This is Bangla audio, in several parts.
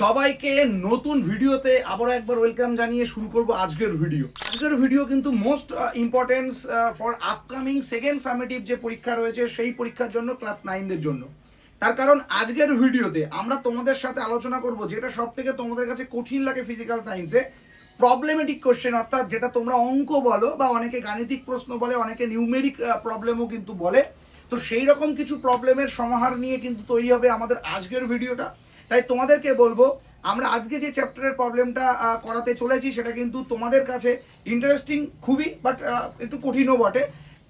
সবাইকে নতুন ভিডিওতে আবারও একবার ওয়েলকাম জানিয়ে শুরু করব আজকের ভিডিও আজকের ভিডিও কিন্তু most importance for upcoming second summative যে পরীক্ষা রয়েছে, সেই পরীক্ষার জন্য ক্লাস নাইনদের জন্য। তার কারণ আজকের ভিডিওতে আমরা তোমাদের সাথে আলোচনা করব যেটা সব থেকে তোমাদের কাছে কঠিন লাগে ফিজিক্যাল সায়েন্সে প্রবলেমেটিক কোশ্চেন অর্থাৎ যেটা তোমরা অঙ্ক বলো বা অনেকে গাণিতিক প্রশ্ন বলে, অনেকে নিউমেরিক প্রবলেমও কিন্তু বলে। তো সেই রকম কিছু প্রবলেমের সমাহার নিয়ে কিন্তু তৈরি হবে আমাদের আজকের ভিডিওটা তাই তোমাদেরকে বলব, আমরা আজকে যে চ্যাপ্টারের প্রবলেমটা করাতে চলেছি সেটা কিন্তু তোমাদের কাছে ইন্টারেস্টিং খুবই বাট একটু কঠিনও বটে।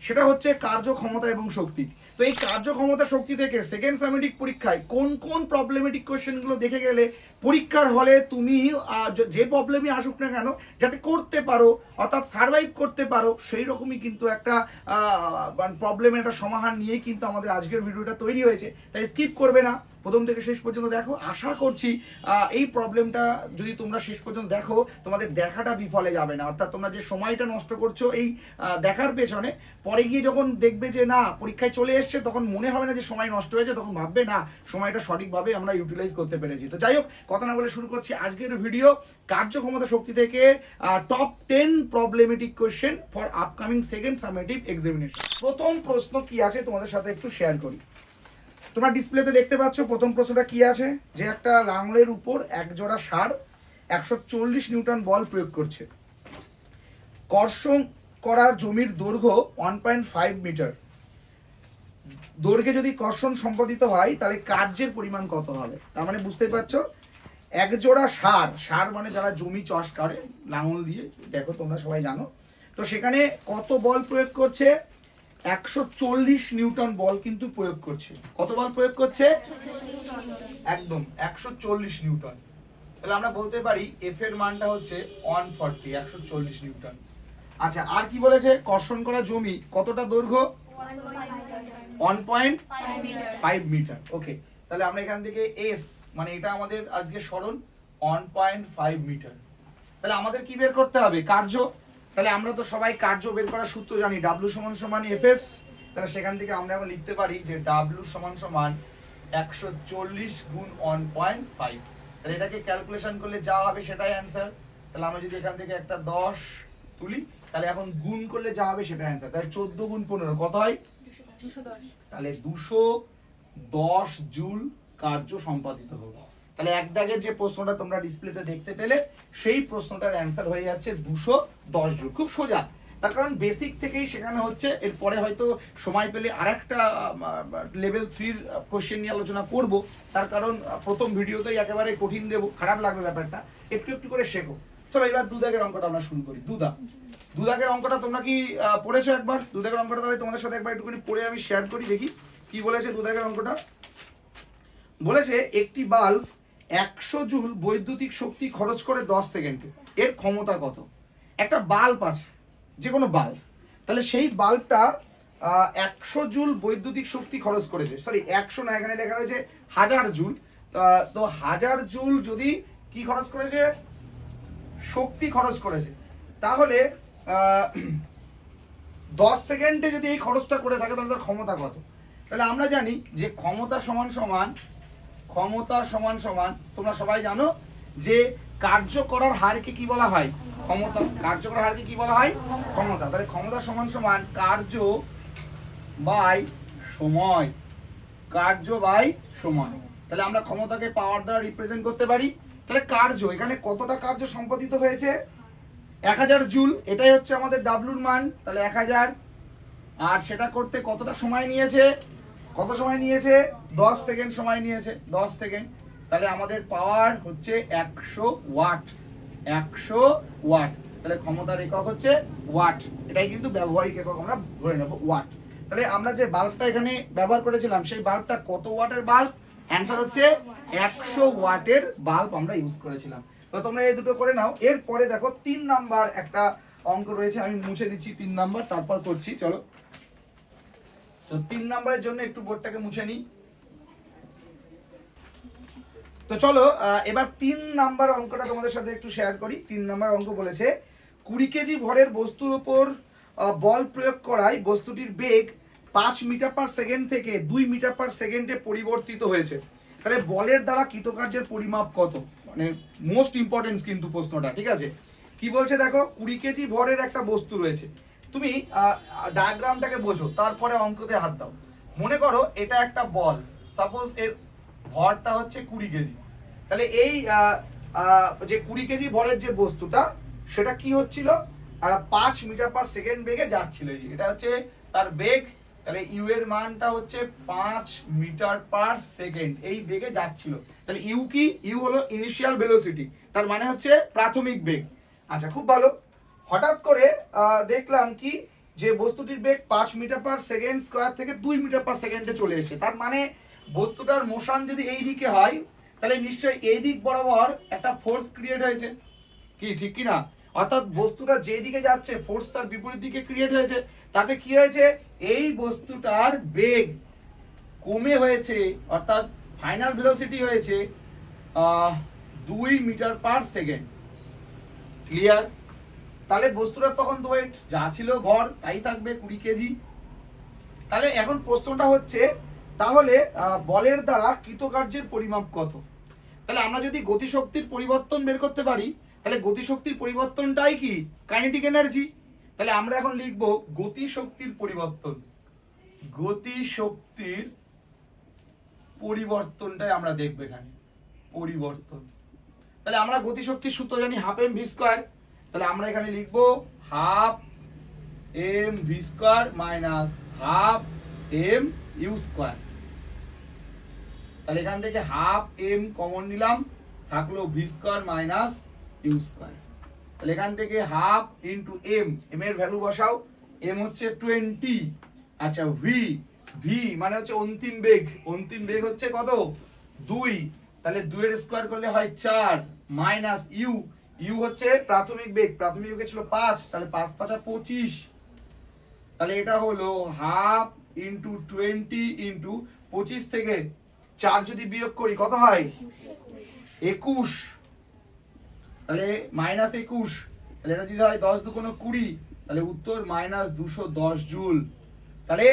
সেটা হচ্ছে কার্যক্ষমতা এবং শক্তি। তো এই কার্যক্ষমতা শক্তি থেকে সেকেন্ড সামেটিক পরীক্ষায় কোন কোন প্রবলেমেটিক কোয়েশ্চেনগুলো দেখে গেলে পরীক্ষার হলে তুমি যে প্রবলেমই আসুক না কেন, যাতে করতে পারো, অর্থাৎ সার্ভাইভ করতে পারো সেই রকমই কিন্তু একটা প্রবলেমের একটা সমাধান নিয়েই কিন্তু আমাদের আজকের ভিডিওটা তৈরি হয়েছে। তাই স্কিপ করবে না। প্রথম থেকে শেষ পর্যন্ত দেখো। আশা করছি এই প্রবলেমটা যদি তোমরা শেষ পর্যন্ত দেখো, তোমাদের দেখাটা বিফলে যাবে না। অর্থাৎ তোমরা যে সময়টা নষ্ট করছ এই দেখার পেছনে, পরে গিয়ে যখন দেখবে যে না, পরীক্ষায় চলে এসছে, তখন মনে হবে না যে সময় নষ্ট হয়েছে, তখন ভাববে না, সময়টা সঠিকভাবে আমরা ইউটিলাইজ করতে পেরেছি। তো যাই হোক, কথা না বলে শুরু করছি আজকের ভিডিও কার্যক্ষমতা শক্তি থেকে top ten problematic question for upcoming second summative examination প্রথম প্রশ্ন কি আছে তোমাদের সাথে একটু শেয়ার করি। তোমরা ডিসপ্লেতে দেখতে পাচ্ছ, প্রথম প্রশ্নটা কি আছে? যে একটা লাঙলের উপর এক জোড়া সার একশো চল্লিশ নিউটন বল প্রয়োগ করছে। কর্ষণ করার জমির দৈর্ঘ্য ওয়ান পয়েন্ট ফাইভ মিটার দৈর্ঘ্যে যদি কর্ষণ সম্পাদিত হয়, তাহলে কার্যের পরিমাণ কত হবে? তার মানে বুঝতেই পারছ? এক জোড়া সার সার মানে যারা জমি চাষ করে লাঙল দিয়ে, দেখো তোমরা সবাই জানো। তো সেখানে কত বল প্রয়োগ করছে? একশো চল্লিশ নিউটন বল কিন্তু প্রয়োগ করছে। কত বল প্রয়োগ করছে? একদম, একশো চল্লিশ নিউটন। তাহলে আমরা বলতে পারি এফ এর মানটা হচ্ছে ওয়ান ফর্টি একশো চল্লিশ নিউটন। আচ্ছা আর কি বলেছে? কর্ষণ করা জমি কতটা দৈর্ঘ্য? One point five metre. Okay তাহলে আমরা এখান থেকে এস মানে এটা আমাদের আজকে স্মরণ ওয়ান পয়েন্ট ফাইভ মিটার। তাহলে আমাদের কি বের করতে হবে? কার্য? তাহলে আমরা তো সবাই কার্য বের করার সূত্র জানি ডাব্লু সমান সমান এফএস তাহলে সেখান থেকে আমরা এখন লিখতে পারি যে ডাব্লু সমান সমান একশো চল্লিশ গুণ ওয়ান পয়েন্ট ফাইভ তাহলে এটাকে ক্যালকুলেশন করলে যা হবে সেটাই অ্যান্সার তাহলে আমরা যদি এখান থেকে একটা দশ তুলি তাহলে এখন গুণ করলে যা হবে সেটাই অ্যান্সার তাহলে চোদ্দ গুণ পনেরো কত হয়? তাহলে দুশো দশ জুল কার্য সম্পাদিত হবে। তাহলে এক দাগের যে প্রশ্নটা তোমরা ডিসপ্লেতে দেখতে পেলে, সেই প্রশ্নটার অ্যান্সার হয়ে যাচ্ছে দুশো দশ জুল খুব সোজা। তার কারণ বেসিক থেকেই শেখানো হচ্ছে, এরপরে হয়তো সময় পেলে আরেকটা লেভেল থ্রির কোশ্চেন নিয়ে আলোচনা করব। তার কারণ প্রথম ভিডিওতেই একেবারে কঠিন দেবো, খারাপ লাগবে ব্যাপারটা। একটু একটু করে শেখো। চলো এবার দুদাগের অঙ্কটা আমরা শুরু করি। দুদা। দুদাগের অঙ্কটা তোমরা কি পড়েছো একবার? দুদাগের অঙ্কটা তাহলে তোমাদের সাথে একবার একটুখানি পড়ে আমি শেয়ার করি, দেখি কি বলেছে দুদাগের অঙ্কটা। বলেছে, একটি বাল্ব একশো জুল বৈদ্যুতিক শক্তি খরচ করে দশ সেকেন্ডে। এর ক্ষমতা কত? একটা বাল্ব আছে যে কোনো বাল্ব। তাহলে সেই বাল্বটা একশো জুল বৈদ্যুতিক শক্তি খরচ করেছে। সরি একশো না, এখানে লেখা রয়েছে হাজার জুল। তো হাজার জুল যদি কি খরচ করেছে? শক্তি খরচ করেছে। তাহলে দশ সেকেন্ডে যদি এই খরচটা করে থাকে, তাহলে তার ক্ষমতা কত? তাহলে আমরা জানি যে ক্ষমতা সমান সমান ক্ষমতা সমান সমান, তোমরা সবাই জানো যে কার্য করার হারকে কি বলা হয়? ক্ষমতা। কার্য করার হারকে কি বলা হয়? ক্ষমতা। তাহলে ক্ষমতা সমান সমান কার্য বাই সময়। কার্য বাই সময়। তাহলে আমরা ক্ষমতাকে পাওয়ার দ্বারা রিপ্রেজেন্ট করতে পারি। তাহলে কার্য, এখানে কতটা কার্য সম্পাদিত হয়েছে? এক হাজার জুল, এটাই হচ্ছে আমাদের ডাব্লুর মান। তাহলে এক হাজার। আর সেটা করতে কতটা সময় নিয়েছে? কত সময় নিয়েছে? দশ সেকেন্ড সময় নিয়েছে। দশ সেকেন্ড। তাহলে আমাদের পাওয়ার হচ্ছে একশো ওয়াট। একশো ওয়াট। তাহলে ক্ষমতার একক হচ্ছে ওয়াট। এটাই কিন্তু ব্যবহারিক একক, আমরা ধরে নেব ওয়াট। তাহলে আমরা যে বাল্বটা এখানে ব্যবহার করেছিলাম, সেই বাল্বটা কত ওয়াটের বাল্ব অ্যান্সার হচ্ছে একশো ওয়াটের বাল্ব আমরা ইউজ করেছিলাম। তো তোমরা এই দুটো করে নাও। এরপরে দেখো তিন নাম্বার একটা অঙ্ক রয়েছে। আমি মুছে দিচ্ছি তিন নাম্বার তারপর করছি। চলো। তো তিন নাম্বারের জন্য একটু বোর্ডটাকে মুছে নিই। তো চলো এবার তিন নাম্বার অঙ্কটা তোমাদের সাথে একটু শেয়ার করি। তিন নাম্বার অঙ্ক বলেছে, কুড়ি কেজি ভরের বস্তুর উপর বল প্রয়োগ করায় বস্তুটির বেগ পাঁচ মিটার পার সেকেন্ড থেকে দুই মিটার পার সেকেন্ডে পরিবর্তিত হয়েছে। তাহলে বলের দ্বারা কৃতকার্যের পরিমাপ কত? মানে মোস্ট ইম্পর্টেন্স কিন্তু প্রশ্নটা, ঠিক আছে? কি বলছে দেখো? কুড়ি কেজি ভরের একটা বস্তু রয়েছে। তুমি ডায়াগ্রামটাকে বোঝো, তারপরে অঙ্কতে হাত দাও। মনে করো এটা একটা বল সাপোজ এর ভরটা হচ্ছে কুড়ি কেজি। তাহলে এই যে কুড়ি কেজি ভরের যে বস্তুটা, সেটা কি হচ্ছিল? আর পাঁচ মিটার পার সেকেন্ড বেগে যাচ্ছিল। এটা হচ্ছে তার বেগ। তাহলে ইউ এর মানটা হচ্ছে পাঁচ মিটার পার সেকেন্ড, এই বেগে যাচ্ছিল। তাহলে ইউ কি? ইউ হলো ইনিশিয়াল ভেলোসিটি তার মানে হচ্ছে প্রাথমিক বেগ। আচ্ছা খুব ভালো। হঠাৎ করে দেখলাম কি যে বস্তুটির বেগ পাঁচ মিটার পার সেকেন্ড স্কোয়ার থেকে দুই মিটার পার সেকেন্ডে চলে এসে তার মানে বস্তুটার মোশন যদি এই দিকে হয়, তাহলে নিশ্চয়ই এই দিক বরাবর একটা ফোর্স ক্রিয়েট হয়েছে। কি, ঠিক কি না? অর্থাৎ বস্তুটা যে দিকে যাচ্ছে ফোর্স তার বিপরীত দিকে ক্রিয়েট হয়েছে। তাতে কি হয়েছে? এই বস্তুটার বেগ কমে হয়েছে, অর্থাৎ ফাইনাল ভেলোসিটি হয়েছে দুই মিটার পার সেকেন্ড ক্লিয়ার তাহলে বস্তুটা তখন তো ওয়েট যা ছিল ভর তাই থাকবে কুড়ি কেজি। তাহলে এখন প্রশ্নটা হচ্ছে, তাহলে বলের দ্বারা কৃতকার্যের পরিমাপ কত? তাহলে আমরা যদি গতিশক্তির পরিবর্তন বের করতে পারি, তাহলে গতিশক্তির পরিবর্তনটাই কি? কাইনেটিক এনার্জি তাহলে আমরা এখন লিখব গতিশক্তির পরিবর্তন। গতিশক্তির পরিবর্তনটাই আমরা দেখব এখানে। পরিবর্তন। তাহলে আমরা গতিশক্তির সূত্র জানি হাফ এম ভি স্কোয়ার তাহলে আমরা এখানে লিখব half M V square minus half M U square. তাহলে এখান থেকে হাফ এম কমন নিলাম, থাকল V square minus U square. তাহলে এখান থেকে হাফ ইন্টু এম এম এর ভ্যালু বসাও, এম হচ্ছে টোয়েন্টি আচ্ছা ভি ভি মানে হচ্ছে অন্তিম বেগ অন্তিম বেগ হচ্ছে কত? দুই, তাহলে দুইয়ের স্কোয়ার করলে হয় চার, মাইনাস ইউ ইউ হচ্ছে প্রাথমিক বেগ, প্রাথমিক বেগে ছিল পাঁচ, তাহলে পাঁচ পাঁচা পঁচিশ। তাহলে এটা হলো হাফ ইন্টু টোয়েন্টি ইন্টু পঁচিশ থেকে চার যদি বিয়োগ করি, কত হয়? একুশ। তাহলে মাইনাস একুশ, তাহলে এটা যদি হয় দশ দুকোনো কুড়ি, তাহলে উত্তর মাইনাস দুশো দশ জুল। তাহলে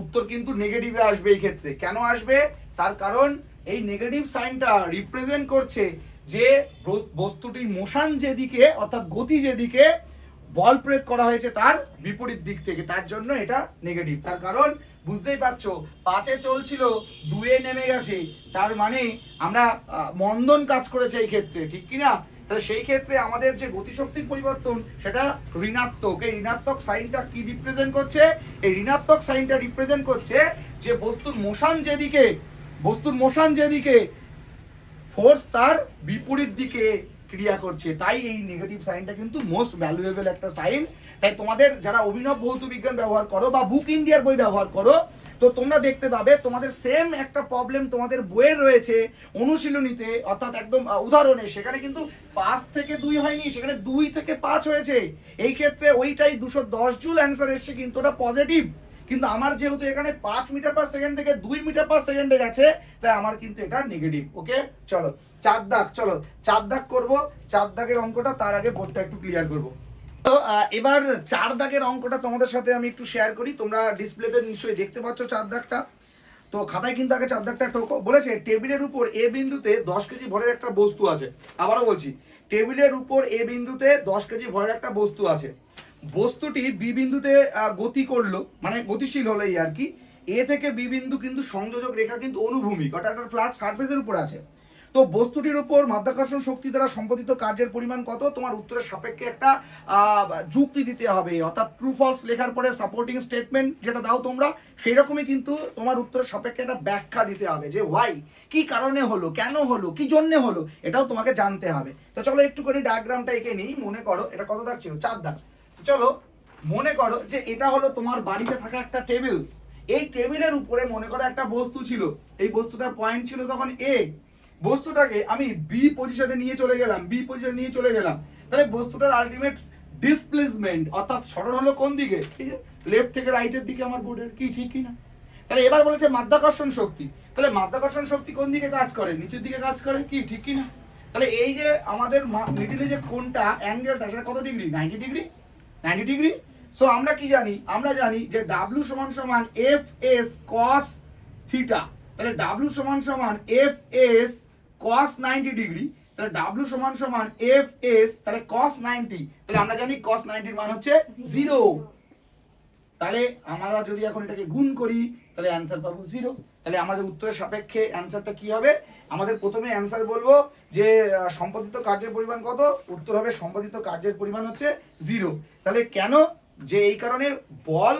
উত্তর কিন্তু নেগেটিভে আসবে এই ক্ষেত্রে। কেন আসবে? তার কারণ এই নেগেটিভ সাইনটা রিপ্রেজেন্ট করছে যে বস্তুটির মোশন যেদিকে, অর্থাৎ গতি যেদিকে বল প্রয়োগ করা হয়েছে তার বিপরীত দিক থেকে, তার জন্য এটা নেগেটিভ তার কারণ, বুঝতেই পারছ, পাঁচে চলছিল, দুয়ে নেমে গেছে। তার মানে আমরা মন্দন কাজ করেছে এই ক্ষেত্রে, ঠিক কি না তাহলে সেই ক্ষেত্রে আমাদের যে গতিশক্তির পরিবর্তন, সেটা ঋণাত্মক। এই ঋণাত্মক সাইনটা কি রিপ্রেজেন্ট করছে? এই ঋণাত্মক সাইনটা রিপ্রেজেন্ট করছে যে বস্তুর মোশন যেদিকে, বস্তুর মোশন যেদিকে ফোর্স তার বিপরীত দিকে ক্রিয়া করছে। তাই এই নেগেটিভ সাইনটা কিন্তু মোস্ট ভ্যালুয়েবল একটা সাইন তাই তোমাদের যারা অভিনব ভৌত বিজ্ঞান ব্যবহার করো বা বুক ইন্ডিয়ার বই ব্যবহার করো, তো তোমরা দেখতে পাবে তোমাদের সেম একটা প্রবলেম তোমাদের বইয়ে রয়েছে অনুশীলনীতে, অর্থাৎ একদম উদাহরণে। সেখানে কিন্তু পাঁচ থেকে দুই হয়নি, সেখানে দুই থেকে পাঁচ হয়েছে। এই ক্ষেত্রে ওইটাই দুশো দশ জুল অ্যান্সার এসছে, কিন্তু ওটা পজিটিভ কিন্তু আমার যেহেতু এখানে পাঁচ মিটার পার সেকেন্ড থেকে দুই মিটার পার সেকেন্ডে গেছে, তাই আমার কিন্তু এটা নেগেটিভ ওকে চলো, চার দাগ, চলো, চার দাগ করব, চার দাগের অঙ্কটা তার আগে বোর্ডটা একটু ক্লিয়ার করব। তো এবার চার দাগের অঙ্কটা তোমাদের সাথে আমি একটু শেয়ার করি, তোমরা ডিসপ্লেতে নিশ্চয়ই দেখতে পাচ্ছ চার দাগটা। তো, খাতায় কিন্তু আগে চার দাগটা টোকো, বলেছে টেবিলের উপর এ বিন্দুতে দশ কেজি ভরের একটা বস্তু আছে। আবারও বলছি, টেবিলের উপর এ বিন্দুতে দশ কেজি ভরের একটা বস্তু আছে। বস্তুটি বি বিন্দুতে গতি করল মানে গতিশীল হলো এই আর কি। এ থেকে বি বিন্দু কিন্তু সংযোজক রেখা কিন্তু অনুভূমিক, অর্থাৎ একটা ফ্ল্যাট সার্ফেসের উপর আছে। তো বস্তুটির উপর মাধ্যাকর্ষণ শক্তি দ্বারা সম্পাদিত কার্যের পরিমাণ কত? তোমার উত্তরের সাপেক্ষে একটা যুক্তি দিতে হবে। অর্থাৎ ট্রু ফলস লেখার পরে সাপোর্টিং স্টেটমেন্ট যেটা দাও তোমরা সেই রকমই কিন্তু তোমার উত্তরের সাপেক্ষে একটা ব্যাখ্যা দিতে হবে যে ওয়াই কি কারণে হলো, কেন হলো, কি জন্যে হলো, এটাও তোমাকে জানতে হবে। তো চলো একটুখানি ডায়াগ্রামটা এঁকে নিই, মনে করো, এটা কত দাগ ছিল? চার দাগ। চলো, মনে করো যে এটা হলো তোমার বাড়িতে থাকা একটা টেবিল এই টেবিলের উপরে মনে করো একটা বস্তু ছিল। এই বস্তুটার পয়েন্ট ছিল তখন এ বস্তুটাকে আমি বি পজিশনে নিয়ে চলে গেলাম বি পজিশনে নিয়ে চলে গেলাম। তাহলে বস্তুটার আলটিমেট ডিসপ্লেসমেন্ট অর্থাৎ সরল হলো কোন দিকে? লেফট থেকে রাইটের দিকে আমার বোর্ডের কি, ঠিক কি না? তাহলে এবার বলেছে মাধ্যাকর্ষণ শক্তি। তাহলে মাধ্যাকর্ষণ শক্তি কোন দিকে কাজ করে? নিচের দিকে কাজ করে, কি, ঠিক কি না? তাহলে এই যে আমাদের মিডিলে যে কোনটা অ্যাঙ্গেলটা সেটা কত degree ninety degree ninety degree. So আমরা কি জানি? আমরা জানি যে ডাব্লিউ সমান সমান এফ এস কস থিটা তাহলে ডাব্লিউ সমান সমান F S cos ninety degree. তাহলে ডাব্লিউ সমান সমান এফ এস তাহলে কস নাইনটি। তাহলে আমরা জানি কস নাইনটির মান হচ্ছে জিরো তাহলে আমরা যদি এখন এটাকে গুণ করি, তাহলে অ্যান্সার পাবো জিরো তাহলে আমাদের উত্তরের সাপেক্ষে অ্যান্সারটা কি হবে? আমাদের প্রথমে অ্যান্সার বলব যে সম্পাদিত কার্যের পরিমাণ কত? উত্তর হবে সম্পাদিত কার্যের পরিমাণ হচ্ছে জিরো তাহলে কেন? যে এই কারণে বল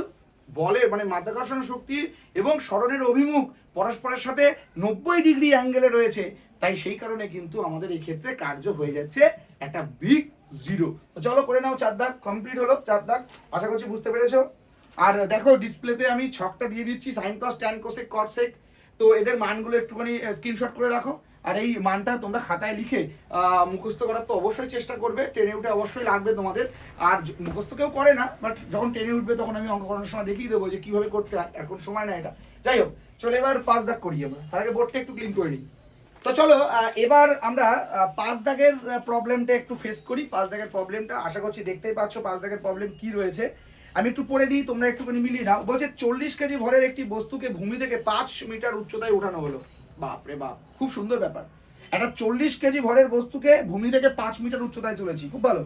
বলের মানে মাধ্যাকর্ষণ শক্তি এবং স্মরণের অভিমুখ পরস্পরের সাথে নব্বই ডিগ্রি অ্যাঙ্গেলে রয়েছে। তাই সেই কারণে কিন্তু আমাদের এই ক্ষেত্রে কার্য হয়ে যাচ্ছে একটা বিগ জিরো চলো করে নাও চার দাগ কমপ্লিট হলো চার দাগ। আশা করছি বুঝতে পেরেছ। আর দেখো ডিসপ্লেতে আমি ছকটা দিয়ে দিচ্ছি sine cos tan cosec cot sec তো এদের মানগুলো একটুখানি স্ক্রিনশট করে রাখো। আর এই মানটা তোমরা খাতায় লিখে মুখস্থ করার তো অবশ্যই চেষ্টা করবে। ট্রেনে উঠে অবশ্যই লাগবে তোমাদের। আর মুখস্থ কেউ করে না বাট যখন ট্রেনে উঠবে তখন আমি অঙ্ক করানোর সময় দেখিয়ে দেবো যে কীভাবে করতে হয়। এখন সময় না এটা। যাই হোক, চলো এবার পাঁচ দাগ করি আমরা। তার আগে বোর্ডটা একটু ক্লিন করে নিই। তো চলো এবার আমরা পাঁচ দাগের প্রবলেমটা একটু ফেস করি। পাঁচ দাগের প্রবলেমটা আশা করছি দেখতেই পাচ্ছ, পাঁচ দাগের প্রবলেম কি রয়েছে। আমি একটু পড়ে দিই, তোমরা একটুখানি মিলিয়ে নাও। বলছে, চল্লিশ কেজি ভরের একটি বস্তুকে ভূমি থেকে পাঁচ মিটার উচ্চতায় ওঠানো হলো। বাপরে বাপ, খুব সুন্দর ব্যাপার। একটা চল্লিশ কেজি ভরের বস্তুকে ভূমি থেকে পাঁচ মিটার উচ্চতায় তুলেছি, খুব ভালো।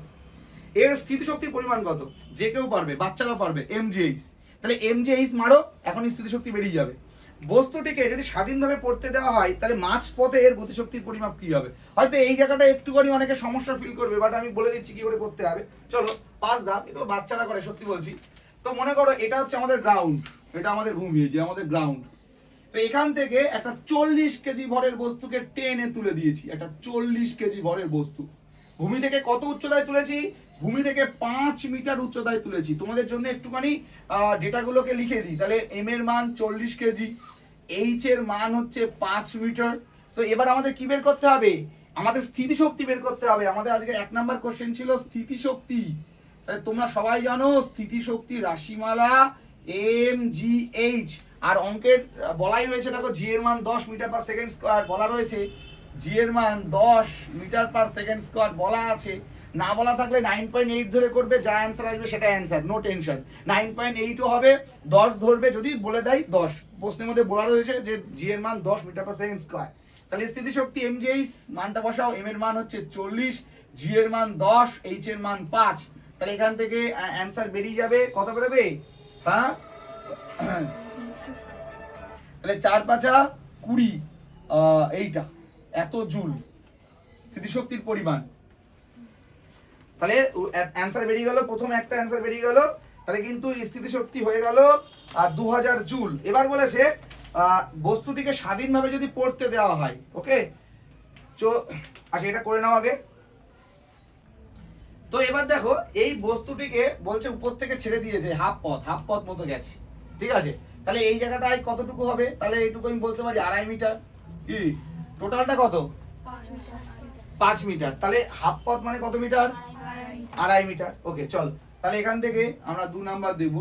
এর স্থিতিশক্তির পরিমাণ কত? যে কেউ পারবে, বাচ্চারাও পারবে এমজিএইচ তাহলে এমজিএইচ মারো এখনই স্থিতিশক্তি বেরিয়ে যাবে। বস্তুটিকে যদি স্বাধীনভাবে পড়তে দেওয়া হয়, তাহলে মাঝ পথে এর গতিশক্তির পরিমাপ কি হবে? হয়তো এই জায়গাটা একটুখানি অনেকে সমস্যা ফিল করবে বাট আমি বলে দিচ্ছি কি করে করতে হবে। চলো, পাঁচ ধাপ এগুলো বাচ্চারা করে, সত্যি বলছি। তো মনে করো, এটা হচ্ছে আমাদের গ্রাউন্ড এটা আমাদের ভূমি যে আমাদের গ্রাউন্ড তো এখান থেকে একটা চল্লিশ কেজি ভরের বস্তুকে টেনে তুলে দিয়েছি, একটা চল্লিশ কেজি ভরের বস্তু। ভূমি থেকে কত উচ্চতায় তুলেছি? ভূমি থেকে পাঁচ মিটার উচ্চতায় তুলেছি। তোমাদের জন্য একটুখানি ডেটাগুলোকে লিখে দিই। তাহলে এম এর মান চল্লিশ কেজি এইচ এর মান হচ্ছে পাঁচ মিটার। তো এবার আমাদের কি বের করতে হবে? আমাদের স্থিতিশক্তি বের করতে হবে। আমাদের আজকে এক নাম্বার কোশ্চেন ছিল স্থিতিশক্তি। তাহলে তোমরা সবাই জানো স্থিতিশক্তি রাশিমালা এম জি এইচ আর অঙ্কের বলাই রয়েছে, দেখো জি এর মান দশ মিটার পার সেকেন্ড স্কোয়ার বলা রয়েছে। জি এর মান দশ মিটার পার সেকেন্ড স্কোয়ার বলা আছে। না বলা থাকলে নাইন পয়েন্ট এইট ধরে করবে, যা অ্যান্সার আসবে সেটা answer no tension nine point এইটও হবে, দশ ধরবে, যদি বলে দেয় দশ। প্রশ্নের মধ্যে বলা রয়েছে যে জি এর মান দশ মিটার পার সেকেন্ড স্কোয়ার তাহলে স্থিতিশক্তি এম জিএইচ মানটা বসাও এম এর মান হচ্ছে চল্লিশ জি এর মান দশ এইচ এর মান পাঁচ। তাহলে এখান থেকে অ্যান্সার বেরিয়ে যাবে, কত বেরোবে? হ্যাঁ? তাহলে চার পাঁচা কুড়ি এইটা, এত জুল। স্থিতিশক্তির পরিমাণ। তাহলে অ্যান্সার বেরিয়ে গেল, প্রথম একটা অ্যান্সার বেরিয়ে গেল, তাহলে কিন্তু স্থিতিশক্তি হয়ে গেল দু হাজার জুল। এবার বলেছে বস্তুটিকে স্বাধীনভাবে যদি পড়তে দেওয়া হয় ওকে চো আচ্ছা এটা করে নাও আগে। তো এবার দেখো, এই বস্তুটিকে বলছে উপর থেকে ছেড়ে দিয়েছে হাফ পথ হাফ পথ মতো গেছে, ঠিক আছে? তাহলে এই জায়গাটায় কতটুকু হবে? তাহলে এইটুকু আমি বলতে পারি আড়াই মিটার। টোটালটা কত? পাঁচ মিটার। তাহলে হাফ পথ মানে কত মিটার? আড়াই মিটার। ওকে চল। তাহলে এখান থেকে আমরা দু নাম্বার দেব।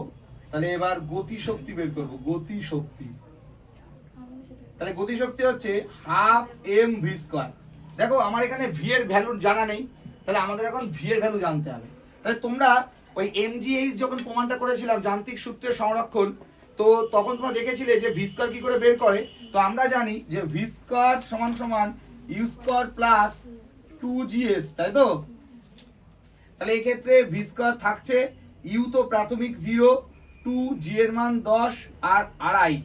তাহলে এবার গতি শক্তি বের করব। গতি শক্তি তাহলে গতি শক্তি হচ্ছে হাফ এম ভি স্কোয়ার দেখো, আমার এখানে ভি এর ভ্যালু জানা নেই। তাহলে আমাদের এখন ভি এর ভ্যালু জানতে হবে। তাহলে তোমরা ওই এমজিএইচ যখন প্রমাণটা করেছিলাম, যান্ত্রিক সূত্রের সংরক্ষণ, তো তখন তোমরা দেখেছিলে যে ভি স্কোয়ার কি করে বের করে? তো আমরা জানি যে ভি স্কোয়ার সমান সমান U square plus two GS তাই তো? তাহলে এই ক্ষেত্রে ভি স্কোয়ার থাকছে ইউ তো প্রাথমিক জিরো টু জি এর মান দশ আর আড়াই।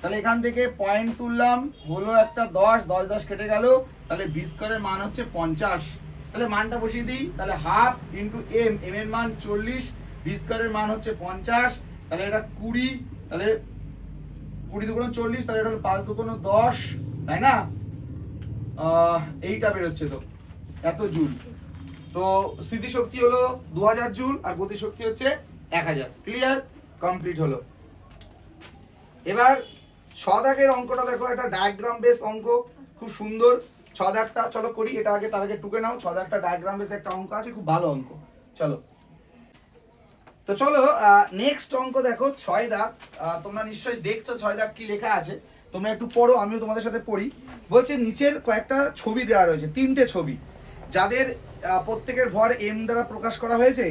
তাহলে এখান থেকে পয়েন্ট তুললাম, হলো একটা দশ দশ দশ কেটে গেল, তাহলে ভি স্কোয়ারের মান হচ্ছে পঞ্চাশ। তাহলে মানটা বসিয়ে দিই, তাহলে হাফ ইন্টু এম এম এর মান চল্লিশ ভি স্কোয়ারের মান হচ্ছে পঞ্চাশ, তাহলে এটা কুড়ি, তাহলে কুড়ি দুগুণ চল্লিশ, তাহলে এটা হলো পাঁচ দুগুণ দশ, তাই না? এইটা বেরোচ্ছে তো, এত জুল। তো স্মৃতিশক্তি হলো দু হাজার জুল আর গতিশক্তি হচ্ছে এক হাজার ক্লিয়ার কমপ্লিট হলো। এবার ছ দাগের অঙ্কটা দেখো, একটা ডায়াগ্রাম বেস অঙ্ক, খুব সুন্দর। ছ দাগটা চলো করি, এটা আগে, তার আগে টুকে নাও। ছ দাগটা ডায়াগ্রাম বেস একটা অঙ্ক আছে, খুব ভালো অঙ্ক। চলো। তো চলো নেক্সট অঙ্ক দেখো ছয় দাগ তোমরা নিশ্চয়ই দেখছ ছয় দাগ কি লেখা আছে। তোমরা একটু পড়ো, আমিও তোমাদের সাথে পড়ি। বলছে নিচের কয়েকটা ছবি দেওয়া রয়েছে, তিনটে ছবি। যাদের প্রত্যেকের ভর এম দ্বারা প্রকাশ করা হয়েছে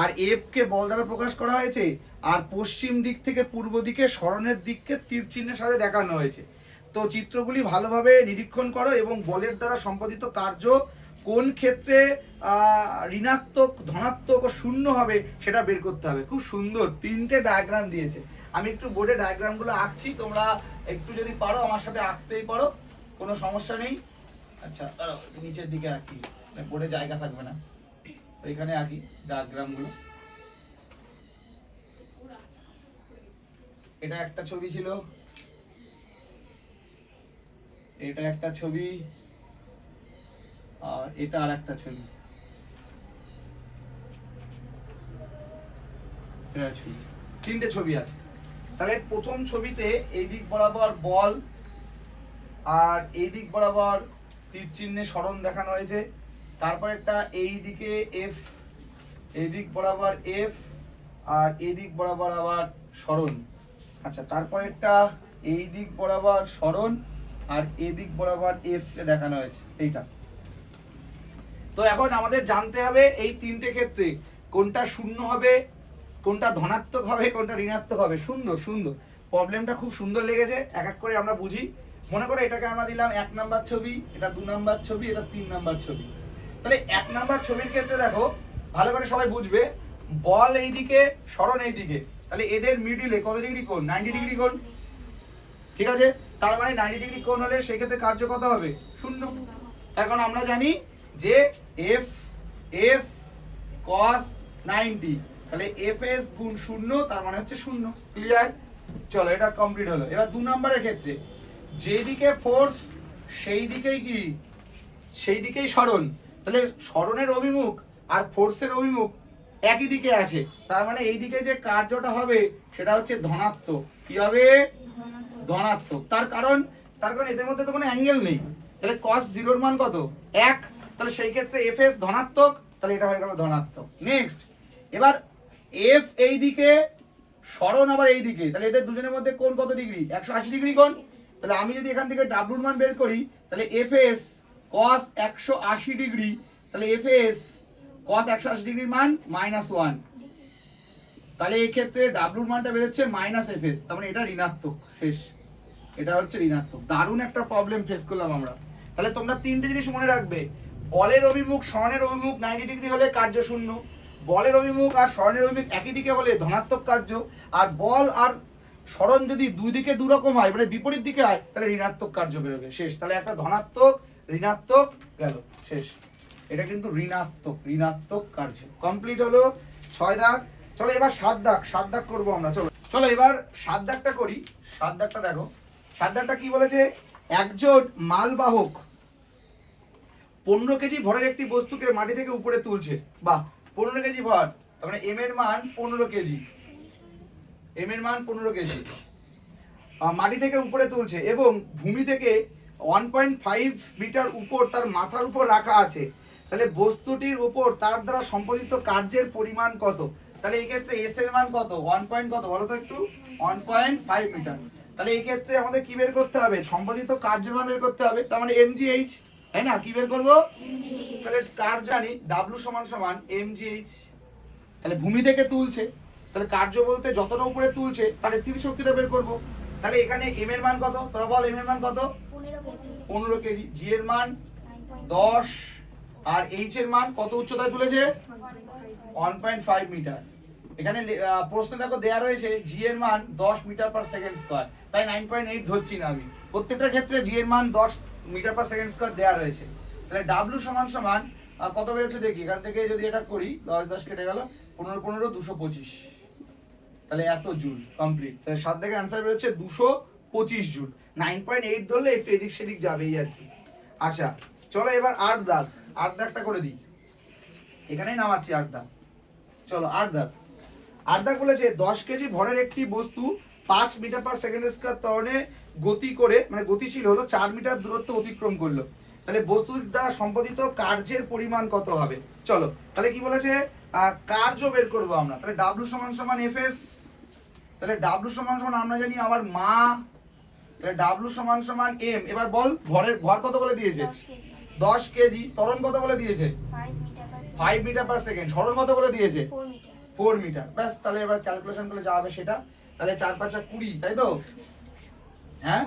আর এফ কে বল দ্বারা প্রকাশ করা হয়েছে আর পশ্চিম দিক থেকে পূর্ব দিকে স্মরণের দিককে তীর চিহ্নের সাথে দেখানো হয়েছে। তো চিত্রগুলি ভালোভাবে নিরীক্ষণ করো এবং বলের দ্বারা সম্পাদিত কার্য কোন ক্ষেত্রে ঋণাত্মক, ধনাত্মক ও শূন্য হবে সেটা বের করতে হবে। খুব সুন্দর, তিনটে ডায়াগ্রাম দিয়েছে। আমি একটু বোর্ডে ডায়াগ্রামগুলো আঁকছি, তোমরা একটু যদি পারো, আমার সাথে আঁকতেই পারো, কোনো সমস্যা নেই। আচ্ছা নিচের দিকে আঁকি। বোর্ডে জায়গা থাকবে না। এখানে আঁকি ডায়াগ্রামগুলো এটা একটা ছবি ছিল। এটা একটা ছবি। আর এটা আর একটা ছবি। তিনটে ছবি আছে। তাহলে প্রথম ছবিতে এই দিক বরাবর বল আর এই দিক বরাবর তীর চিহ্নে স্মরণ দেখানো হয়েছে। তারপর একটা এই দিকে এফ এই দিক বরাবর এফ আর এই দিক বরাবর আবার স্মরণ। আচ্ছা তারপর একটা এই দিক বরাবর স্মরণ আর এই দিক বরাবর এফ কে দেখানো হয়েছে। এইটা। তো এখন আমাদের জানতে হবে এই তিনটে ক্ষেত্রে কোনটা শূন্য হবে কোনটা ধনাত্মক হবে, কোনটা ঋণাত্মক হবে? সুন্দর সুন্দর। প্রবলেমটা খুব সুন্দর লেগেছে, এক এক করে আমরা বুঝি। মনে করে এটাকে আমরা দিলাম এক নাম্বার ছবি, এটা দু নাম্বার ছবি, এটা তিন নাম্বার ছবি। তাহলে এক নাম্বার ছবির ক্ষেত্রে দেখো, ভালো করে সবাই বুঝবে, বল এইদিকে, স্মরণ এইদিকে। তাহলে এদের মিডিলে কত ডিগ্রি কোণ? নাইনটি ডিগ্রি কোণ? ঠিক আছে? তার মানে নাইনটি ডিগ্রি কোণ হলে সেক্ষেত্রে কার্য কত হবে? শূন্য। এখন আমরা জানি যে এফ এস কস নাইনটি তাহলে এফ এস গুণ শূন্য, তার মানে হচ্ছে শূন্য। ক্লিয়ার চলো, এটা কমপ্লিট হলো। এবার দু নম্বরের ক্ষেত্রে, যেদিকে ফোর্স সেই দিকেই কি? সেই দিকেই স্মরণ। তাহলে স্মরণের অভিমুখ আর ফোর্সের অভিমুখ একই দিকে আছে। তার মানে এই দিকে যে কার্যটা হবে, সেটা হচ্ছে ধনাত্মক। কি হবে? ধনাত্মক। তার কারণ তার কারণ এদের মধ্যে তো কোনো অ্যাঙ্গেল নেই। তাহলে কস জিরোর মান কত? এক। তাহলে সেই ক্ষেত্রে এফ এস ধনাত্মক, তাহলে এটা হয়ে গেল ধনাত্মক। নেক্সট এবার এফ এই দিকে স্মরণ আবার এই দিকে তাহলে এদের দুজনের মধ্যে কোন কত ডিগ্রি? একশো আশি ডিগ্রি কোন তাহলে আমি যদি এখান থেকে ডাব্লুর মান বের করি, তাহলে এফ এস কস একশো আশি ডিগ্রি, তাহলে এফ এস কস একশো আশি ডিগ্রির মান মাইনাস ওয়ান তাহলে এই ক্ষেত্রে ডাব্লুর মানটা বেরোচ্ছে মাইনাস এফ এস তার মানে এটা ঋণাত্মক, শেষ। এটা হচ্ছে ঋণাত্মক। দারুণ একটা প্রবলেম ফেস করলাম আমরা। তাহলে তোমরা তিনটে জিনিস মনে রাখবে। বলের অভিমুখ স্বর্ণের অভিমুখ নাইনটি ডিগ্রি হলে কার্য শূন্য বলের অভিমুখ আর স্বর্ণের অভিমুখ একই দিকে হলে ধনাত্মক কার্য, আর বল আর স্মরণ যদি দুই দিকে দু রকম হয় মানে বিপরীত দিকে হয়, তাহলে ঋণাত্মক কার্য বেরোবে। শেষ। তাহলে একটা ধনাত্মক, ঋণাত্মক গেল। শেষ। এটা কিন্তু ঋণাত্মক ঋণাত্মক কার্য। কমপ্লিট হলো ছয় দাগ। চলো এবার সাত দাগ। সাত দাগ করব আমরা, চলো। চলো এবার সাত দাগটা করি। সাত দাগটা দেখো। সাত দাগটা কি বলেছে? একজন মালবাহক পনেরো কেজি ভরের একটি বস্তুকে মাটি থেকে উপরে তুলছে। বাহ! পনেরো কেজি ভর, তার মানে এম এর মান পনেরো কেজি। এম এর মান পনেরো কেজি। মাটি থেকে উপরে তুলছে এবং ভূমি থেকে ওয়ান পয়েন্ট ফাইভ মিটার উপর তার মাথার উপর রাখা আছে। তাহলে বস্তুটির উপর তার দ্বারা সম্পাদিত কার্যের পরিমাণ কত? তাহলে এই ক্ষেত্রে এস এর মান কত? ওয়ান পয়েন্ট কত? বলো তো একটু। ওয়ান পয়েন্ট ফাইভ মিটার তাহলে এই ক্ষেত্রে আমাদের কি বের করতে হবে? সম্পাদিত কার্যের মান বের করতে হবে, তার মানে এমজিএইচ তাই না? কি বের করব? তাহলে কার জানি? ডাব্লু সমান সমান এমজিএইচ তাহলে ভূমি থেকে তুলছে। তাহলে কার্য বলতে যতটা উপরে তুলছে তার স্থির শক্তিটা বের করব। তাহলে এখানে এম এর মান কত? তোরা বল এম এর মান কত? পনেরো কেজি। জি এর মান দশ। আর এইচ এর মান কত উচ্চতায় তুলেছে? One point five metre. এখানে প্রশ্ন দেখো দেয়া রয়েছে জি এর মান দশ মিটার পার সেকেন্ড স্কোয়ার তাই নাইন পয়েন্ট এইট ধরছি না আমি। প্রত্যেকটা ক্ষেত্রে জি এর মান দশ মিটার পার সেকেন্ড স্কোয়ার দেওয়া রয়েছে। তাহলে ডাব্লু সমান সমান কত বেরোচ্ছে দেখি। এখান থেকে যদি এটা করি, দশ দশ কেটে গেল, পনেরো পনেরো দুশো পঁচিশ। তাহলে এত জুল কমপ্লিট তাহলে সাত থেকে অ্যান্সার বেরোচ্ছে দুশো পঁচিশ জুল। নাইন পয়েন্ট এইট ধরলে একটু এদিক সেদিক যাবেই আর কি। আচ্ছা চলো এবার আট দাগ। আট দাগটা করে দিই। এখানেই নামাচ্ছি আট দাগ। চলো, আট দাগ। আট দাগ বলেছে, দশ কেজি ভরের একটি বস্তু পাঁচ মিটার পার সেকেন্ড স্কোয়ার ত্বরণে গতি করে মানে গতিশীল হলো চার মিটার দূরত্ব অতিক্রম করল। তাহলে বস্তুর দ্বারা সম্পাদিত কার্যের পরিমাণ কত হবে? চলো তাহলে কি বলেছে? কার্য বের করব আমরা। তাহলে ডাব্লু সমান সমান এফ এস তাহলে ডাব্লু সমান সমান আমরা জানি আবার মা তাহলে ডাব্লু সমান সমান এম এবার বল ভরের ভর কত বলে দিয়েছে? দশ কেজি। ত্বরণ কত বলে দিয়েছে? ফাইভ মিটার পার সেকেন্ড সরণ কত বলে দিয়েছে? ফোর মিটার ফোর মিটার ব্যাস তাহলে এবার ক্যালকুলেশন করলে যা হবে সেটা। তাহলে চার পাঁচা কুড়ি তাই তো? হ্যাঁ?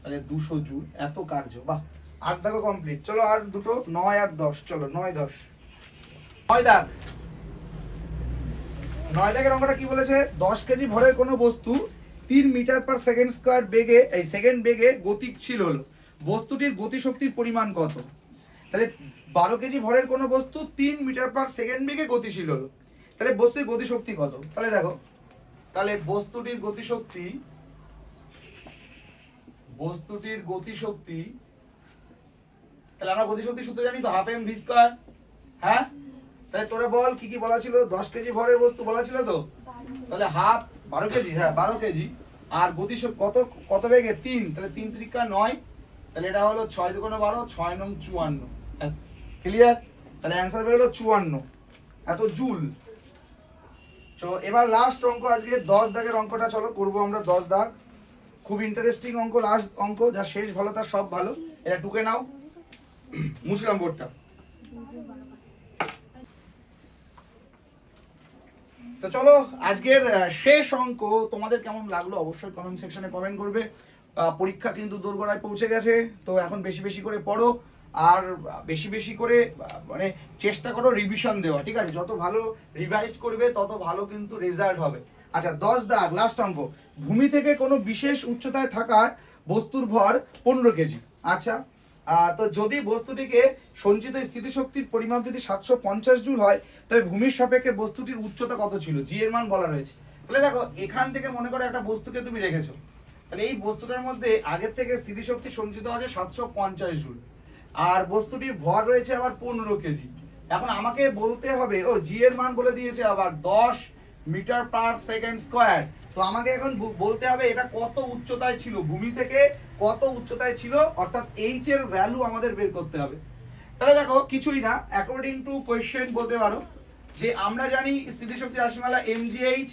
তাহলে দুশো জুল এত কার্য। বাহ আট দাগও কমপ্লিট চলো আর দুটো নয় আর দশ। চলো নয় দশ। নয় দাগ। নয় দাগের অঙ্কটা কি বলেছে? দশ কেজি ভরের কোনো বস্তু তিন মিটার পার সেকেন্ড স্কোয়ার বেগে এই সেকেন্ড বেগে গতিশীল হলো। বস্তুটির গতিশক্তির পরিমাণ কত? তাহলে বারো কেজি ভরের কোনো বস্তু তিন মিটার পার সেকেন্ড বেগে গতিশীল হলো। তাহলে বস্তুর গতিশক্তি কত? তাহলে দেখো তাহলে বস্তুটির গতিশক্তি বস্তুটির গতিশক্তি, তাহলে আমরা গতিশক্তি সূত্র জানি তো হাফ এম ভি স্কোয়ার হ্যাঁ? তাহলে তোরা বল কি কি বলা ছিল? দশ কেজি ভরের বস্তু বলা ছিল তো? তাহলে হাফ বারো কেজি হ্যাঁ বারো কেজি। আর গতিশক্তি কত কত বেগে? তিন। তাহলে তিন ত্রিকা নয়। তাহলে এটা হলো ছয় দুগুণ বারো, ছয় নং চুয়ান্ন। ক্লিয়ার তাহলে অ্যান্সার বেরোলো চুয়ান্ন। এত জুল। তো এবার লাস্ট অঙ্ক, আজকে দশ দাগের অঙ্কটা চলো, করব আমরা দশ দাগ। খুব ইন্টারেস্টিং অঙ্ক লাস্ট অঙ্ক, যা শেষ ভালো তার সব ভালো। এটা টুকে নাও। মুসলাম বোর্ডটা। তো চলো, আজকের শেষ অঙ্ক, তোমাদের কেমন লাগল অবশ্যই কমেন্ট সেকশনে কমেন্ট করবে। পরীক্ষা কিন্তু দোরগোড়ায় পৌঁছে গেছে, তো এখন বেশি বেশি করে পড়ো, আর বেশি বেশি করে মানে চেষ্টা করো রিভিশন দেওয়া, ঠিক আছে? যত ভালো রিভাইজ করবে, তত ভালো কিন্তু রেজাল্ট হবে। আচ্ছা দশ দাগ লাস্ট অঙ্ক। ভূমি থেকে কোনো বিশেষ উচ্চতায় থাকা বস্তুর ভর পনেরো কেজি। আচ্ছা তো যদি বস্তুটিকে সঞ্চিত স্থিতিশক্তির পরিমাপ যদি সাতশো পঞ্চাশ জুল হয় তবে ভূমির সাপেক্ষে বস্তুটির উচ্চতা কত ছিল? জি এর মান বলা রয়েছে। তাহলে দেখো, এখান থেকে মনে করো একটা বস্তুকে তুমি রেখেছো। তাহলে এই বস্তুটার মধ্যে আগের থেকে স্থিতিশক্তি সঞ্চিত আছে সাতশো পঞ্চাশ জুল। আর বস্তুটির ভর রয়েছে আবার পনেরো কেজি। এখন আমাকে বলতে হবে, ও জি এর মান বলে দিয়েছে আবার দশ মিটার পার সেকেন্ড স্কোয়ার। তো আমাকে এখন বলতে হবে এটা কত উচ্চতায় ছিল, ভূমি থেকে কত উচ্চতায় ছিল, অর্থাৎ এইচ এর ভ্যালু আমাদের বের করতে হবে। তাহলে দেখো, কিছুই না অ্যাকর্ডিং টু কোয়েশ্চেন বলতে পারো, যে আমরা জানি স্থিতিশক্তি রাশিমালা এমজিএইচ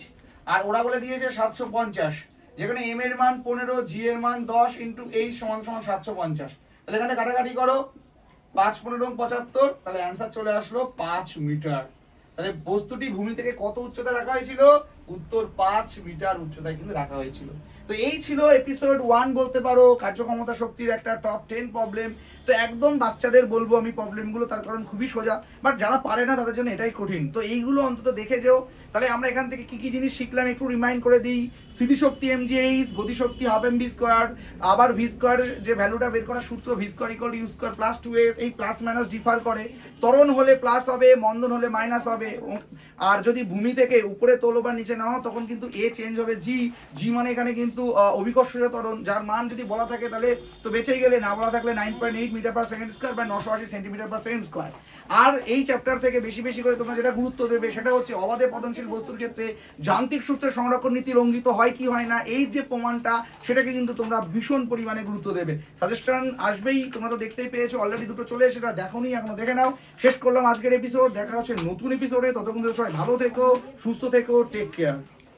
আর ওরা বলে দিয়েছে সাতশো পঞ্চাশ। যেখানে এম এর মান পনেরো জি এর মান দশ ইন্টু এইচ সমান সমান সাতশো পঞ্চাশ। তাহলে এখানে কাটাকাটি করো, পাঁচ পনেরো পঁচাত্তর, তাহলে অ্যান্সার চলে আসলো পাঁচ মিটার। তাহলে বস্তুটি ভূমি থেকে কত উচ্চতায় রাখা হয়েছিল? উত্তর পাঁচ মিটার উচ্চতায় কিন্তু রাখা হয়েছিল। তো এই ছিল এপিসোড ওয়ান বলতে পারো, কার্যক্ষমতা শক্তির একটা টপ টেন প্রবলেম তো একদম বাচ্চাদের বলব আমি প্রবলেমগুলো তার কারণ খুবই সোজা। বাট যারা পারে না তাদের জন্য এটাই কঠিন। তো এইগুলো অন্তত দেখে যেও। তাহলে আমরা এখান থেকে কি কি জিনিস শিখলাম একটু রিমাইন্ড করে দিই। স্মৃতিশক্তি এমজিএইচ গতিশক্তি হাফ এম ভি স্কোয়ার আবার ভি স্কোয়ার যে ভ্যালুটা বের করার সূত্র V square equal U square plus two S এই প্লাস মাইনাস ডিফার করে। তরণ হলে প্লাস হবে মন্দন হলে মাইনাস হবে। আর যদি ভূমি থেকে উপরে তোলো বা নিচে নাও তখন কিন্তু এ চেঞ্জ হবে জি জি মানে এখানে কিন্তু আহ, অভিকর্ষজ ত্বরণ। যার মান যদি বলা থাকে তাহলে তো বেঁচেই গেলে না বলা থাকলে nine point eight metre per second square বা নশো আশি সেন্টিমিটার পার সেকেন্ড স্কোয়ার আর এই চ্যাপ্টার থেকে বেশি বেশি করে তোমরা যেটা গুরুত্ব দেবে সেটা হচ্ছে অবাধে পতনশীল বস্তুর ক্ষেত্রে যান্ত্রিক সূত্রের সংরক্ষণ নীতি লঙ্ঘিত হয় কি হয় না, এই যে প্রমাণটা, সেটাকে কিন্তু তোমরা ভীষণ পরিমাণে গুরুত্ব দেবে। সাজেশন আসবেই, তোমরা তো দেখতেই পেয়েছ অলরেডি দুটো চলে সেটা দেখোনি এখনও দেখে নাও। শেষ করলাম আজকের এপিসোড দেখা হচ্ছে নতুন এপিসোডে ততক্ষণ সবাই ভালো থেকো, সুস্থ থেকো টেক কেয়ার